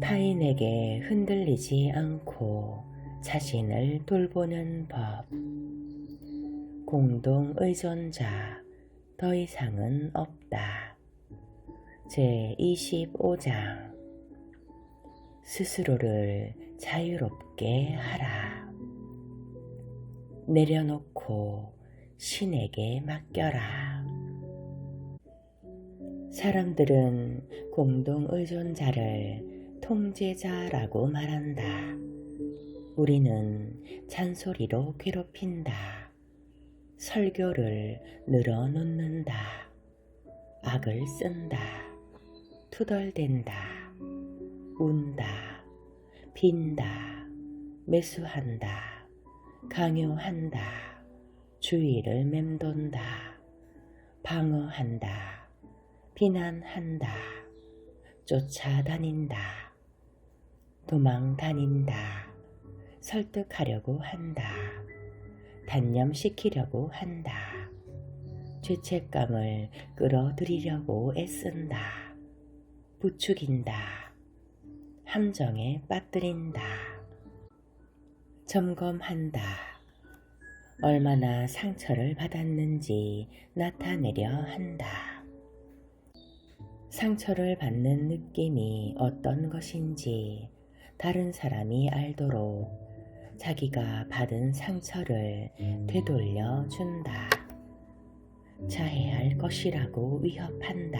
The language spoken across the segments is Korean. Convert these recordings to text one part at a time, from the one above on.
타인에게 흔들리지 않고 자신을 돌보는 법. 공동 의존자 더 이상은 없다. 제 25장 스스로를 자유롭게 하라. 내려놓고 신에게 맡겨라. 사람들은 공동 의존자를 통제자라고 말한다. 우리는 잔소리로 괴롭힌다. 설교를 늘어놓는다. 악을 쓴다. 투덜댄다. 운다. 빈다. 매수한다. 강요한다. 주의를 맴돈다. 방어한다. 비난한다. 쫓아다닌다. 도망 다닌다. 설득하려고 한다. 단념시키려고 한다. 죄책감을 끌어들이려고 애쓴다. 부추긴다. 함정에 빠뜨린다. 점검한다. 얼마나 상처를 받았는지 나타내려 한다. 상처를 받는 느낌이 어떤 것인지 다른 사람이 알도록 자기가 받은 상처를 되돌려 준다. 자해할 것이라고 위협한다.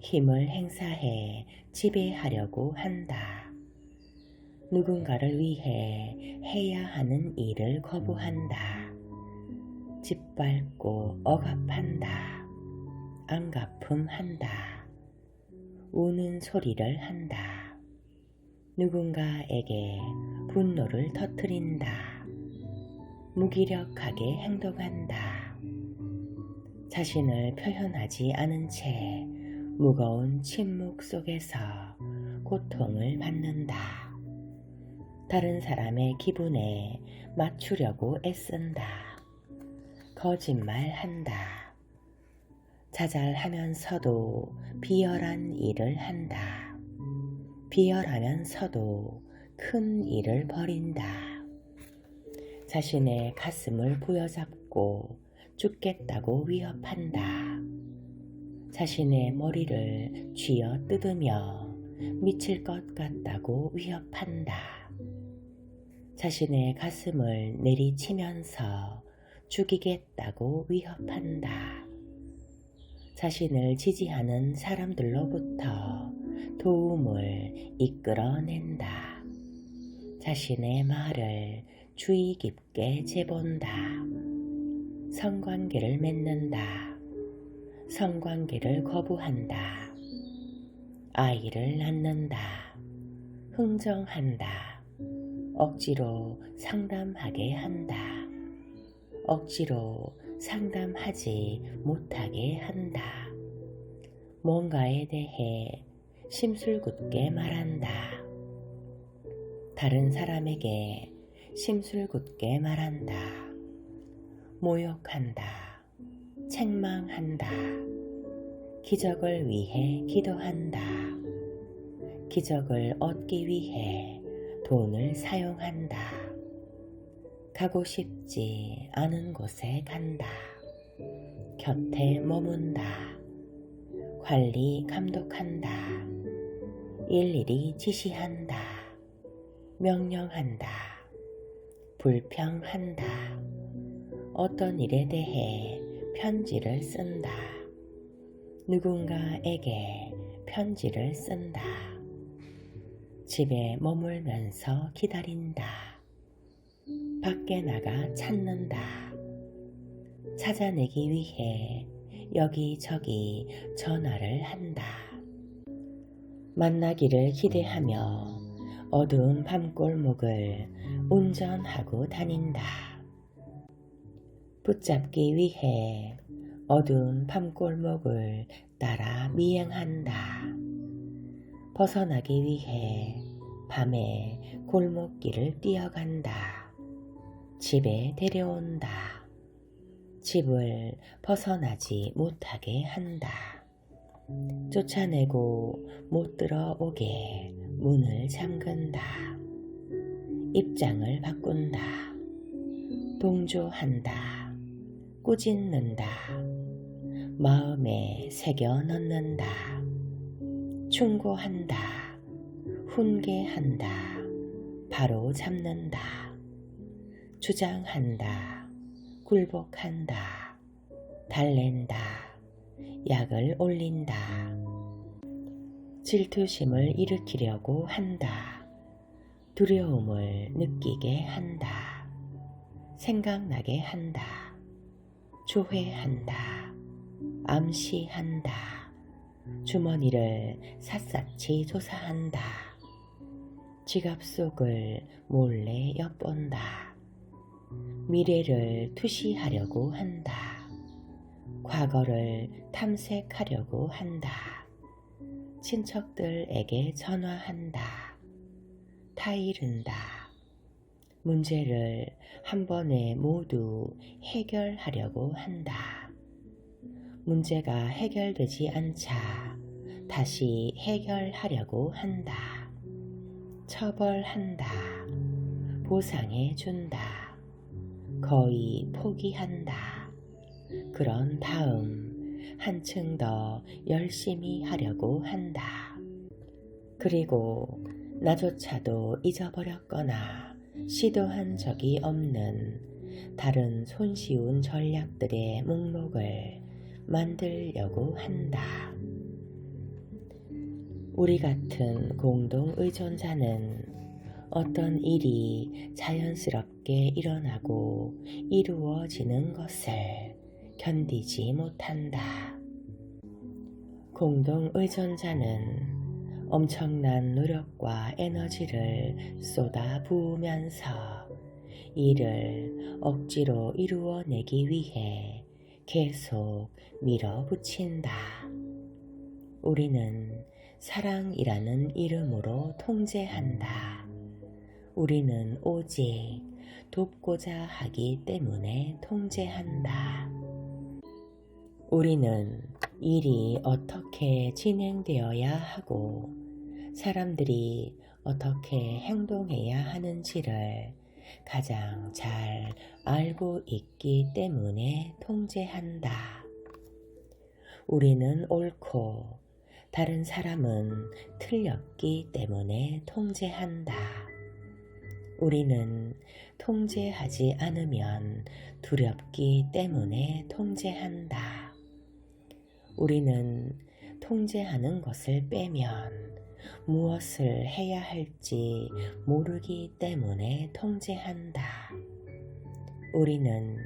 힘을 행사해 지배하려고 한다. 누군가를 위해 해야 하는 일을 거부한다. 짓밟고 억압한다. 안갚음한다. 우는 소리를 한다. 누군가에게 분노를 터뜨린다. 무기력하게 행동한다. 자신을 표현하지 않은 채 무거운 침묵 속에서 고통을 받는다. 다른 사람의 기분에 맞추려고 애쓴다. 거짓말한다. 자잘하면서도 비열한 일을 한다. 비열하면서도 큰 일을 벌인다. 자신의 가슴을 부여잡고 죽겠다고 위협한다. 자신의 머리를 쥐어 뜯으며 미칠 것 같다고 위협한다. 자신의 가슴을 내리치면서 죽이겠다고 위협한다. 자신을 지지하는 사람들로부터 도움을 이끌어낸다. 자신의 말을 주의 깊게 재본다. 성관계를 맺는다. 성관계를 거부한다. 아이를 낳는다. 흥정한다. 억지로 상담하게 한다. 억지로 상담하지 못하게 한다. 뭔가에 대해 심술궂게 말한다. 다른 사람에게 심술궂게 말한다. 모욕한다. 책망한다. 기적을 위해 기도한다. 기적을 얻기 위해 돈을 사용한다. 가고 싶지 않은 곳에 간다. 곁에 머문다. 관리 감독한다. 일일이 지시한다. 명령한다. 불평한다. 어떤 일에 대해 편지를 쓴다. 누군가에게 편지를 쓴다. 집에 머물면서 기다린다. 밖에 나가 찾는다. 찾아내기 위해 여기저기 전화를 한다. 만나기를 기대하며 어두운 밤골목을 운전하고 다닌다. 붙잡기 위해 어두운 밤골목을 따라 미행한다. 벗어나기 위해 밤에 골목길을 뛰어간다. 집에 데려온다. 집을 벗어나지 못하게 한다. 쫓아내고 못 들어오게 문을 잠근다. 입장을 바꾼다. 동조한다. 꾸짖는다. 마음에 새겨 넣는다. 충고한다. 훈계한다. 바로 잡는다. 주장한다. 굴복한다. 달랜다. 약을 올린다. 질투심을 일으키려고 한다. 두려움을 느끼게 한다. 생각나게 한다. 조회한다. 암시한다. 주머니를 샅샅이 조사한다. 지갑 속을 몰래 엿본다. 미래를 투시하려고 한다. 과거를 탐색하려고 한다. 친척들에게 전화한다. 타이른다. 문제를 한 번에 모두 해결하려고 한다. 문제가 해결되지 않자 다시 해결하려고 한다. 처벌한다. 보상해 준다. 거의 포기한다. 그런 다음 한층 더 열심히 하려고 한다. 그리고 나조차도 잊어버렸거나 시도한 적이 없는 다른 손쉬운 전략들의 목록을 만들려고 한다. 우리 같은 공동 의존자는 어떤 일이 자연스럽게 일어나고 이루어지는 것을 견디지 못한다. 공동 의존자는 엄청난 노력과 에너지를 쏟아 부으면서 일을 억지로 이루어내기 위해 계속 밀어붙인다. 우리는 사랑이라는 이름으로 통제한다. 우리는 오직 돕고자 하기 때문에 통제한다. 우리는 일이 어떻게 진행되어야 하고 사람들이 어떻게 행동해야 하는지를 가장 잘 알고 있기 때문에 통제한다. 우리는 옳고 다른 사람은 틀렸기 때문에 통제한다. 우리는 통제하지 않으면 두렵기 때문에 통제한다. 우리는 통제하는 것을 빼면 무엇을 해야 할지 모르기 때문에 통제한다. 우리는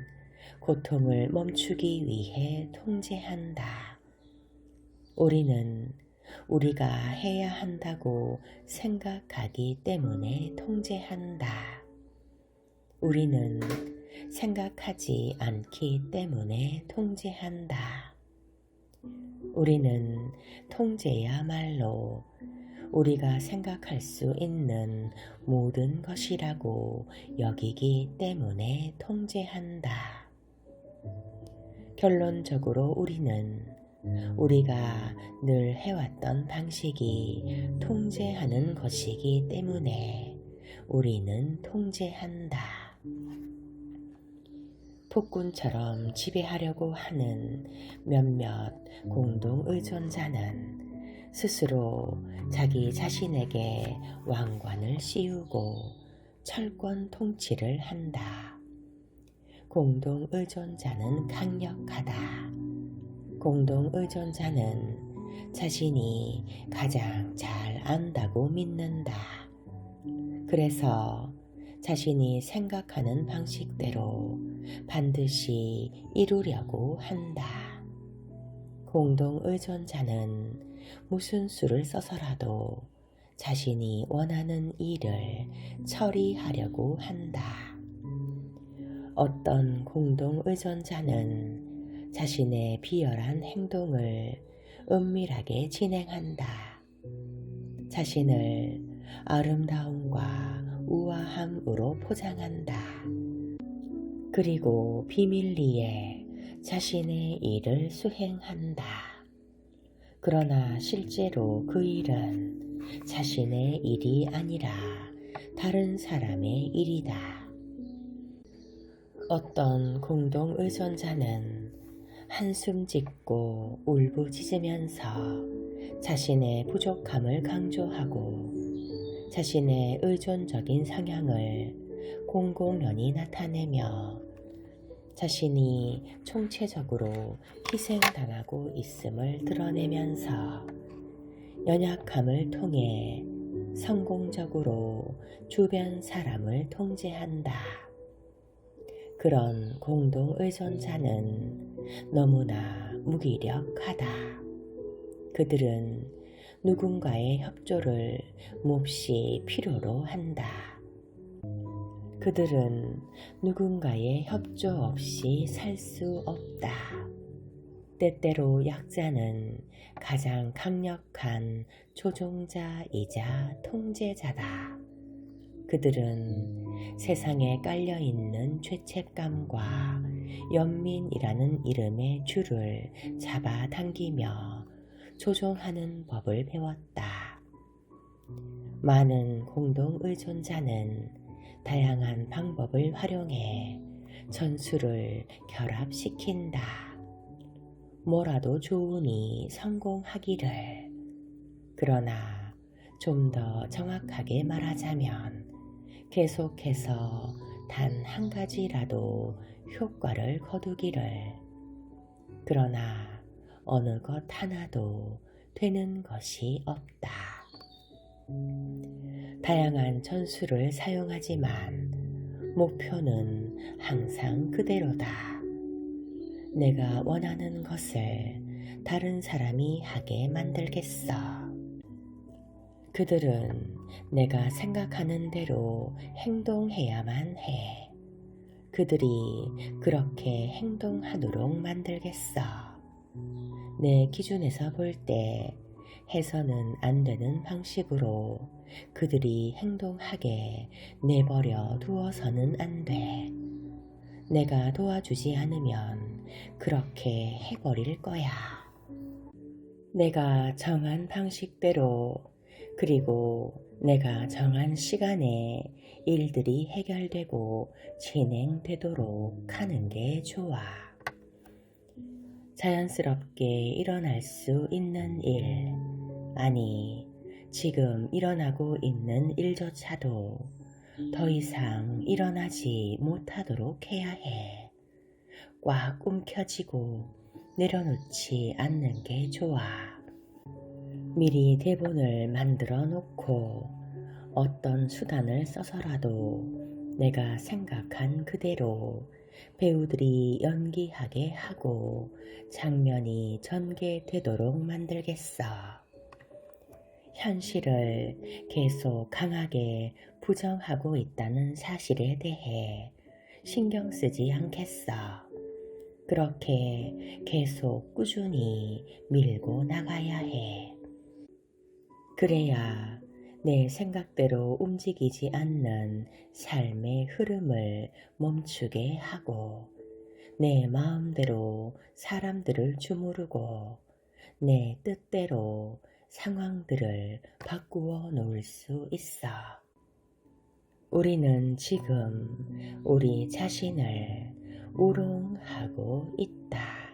고통을 멈추기 위해 통제한다. 우리는 우리가 해야 한다고 생각하기 때문에 통제한다. 우리는 생각하지 않기 때문에 통제한다. 우리는 통제야말로 우리가 생각할 수 있는 모든 것이라고 여기기 때문에 통제한다. 결론적으로 우리는 우리가 늘 해왔던 방식이 통제하는 것이기 때문에 우리는 통제한다. 폭군처럼 지배하려고 하는 몇몇 공동 의존자는 스스로 자기 자신에게 왕관을 씌우고 철권 통치를 한다. 공동 의존자는 강력하다. 공동 의존자는 자신이 가장 잘 안다고 믿는다. 그래서 자신이 생각하는 방식대로 반드시 이루려고 한다. 공동 의존자는 무슨 수를 써서라도 자신이 원하는 일을 처리하려고 한다. 어떤 공동 의존자는 자신의 비열한 행동을 은밀하게 진행한다. 자신을 아름다움과 우아함으로 포장한다. 그리고 비밀리에 자신의 일을 수행한다. 그러나 실제로 그 일은 자신의 일이 아니라 다른 사람의 일이다. 어떤 공동 의존자는 한숨 짓고 울부짖으면서 자신의 부족함을 강조하고 자신의 의존적인 성향을 공공연히 나타내며 자신이 총체적으로 희생당하고 있음을 드러내면서 연약함을 통해 성공적으로 주변 사람을 통제한다. 그런 공동 의존자는 너무나 무기력하다. 그들은 누군가의 협조를 몹시 필요로 한다. 그들은 누군가의 협조 없이 살 수 없다. 때때로 약자는 가장 강력한 조종자이자 통제자다. 그들은 세상에 깔려있는 죄책감과 연민이라는 이름의 줄을 잡아당기며 조종하는 법을 배웠다. 많은 공동 의존자는 다양한 방법을 활용해 전술을 결합시킨다. 뭐라도 좋으니 성공하기를. 그러나 좀 더 정확하게 말하자면 계속해서 단 한 가지라도 효과를 거두기를. 그러나 어느 것 하나도 되는 것이 없다. 다양한 전술을 사용하지만 목표는 항상 그대로다. 내가 원하는 것을 다른 사람이 하게 만들겠어. 그들은 내가 생각하는 대로 행동해야만 해. 그들이 그렇게 행동하도록 만들겠어. 내 기준에서 볼 때 해서는 안 되는 방식으로 그들이 행동하게 내버려 두어서는 안 돼. 내가 도와주지 않으면 그렇게 해버릴 거야. 내가 정한 방식대로 그리고 내가 정한 시간에 일들이 해결되고 진행되도록 하는 게 좋아. 자연스럽게 일어날 수 있는 일, 아니, 지금 일어나고 있는 일조차도 더 이상 일어나지 못하도록 해야 해. 꽉 움켜쥐고 내려놓지 않는 게 좋아. 미리 대본을 만들어 놓고 어떤 수단을 써서라도 내가 생각한 그대로 배우들이 연기하게 하고 장면이 전개되도록 만들겠어. 현실을 계속 강하게 부정하고 있다는 사실에 대해 신경 쓰지 않겠어. 그렇게 계속 꾸준히 밀고 나가야 해. 그래야 내 생각대로 움직이지 않는 삶의 흐름을 멈추게 하고 내 마음대로 사람들을 주무르고 내 뜻대로 상황들을 바꾸어 놓을 수 있어. 우리는 지금 우리 자신을 우롱하고 있다.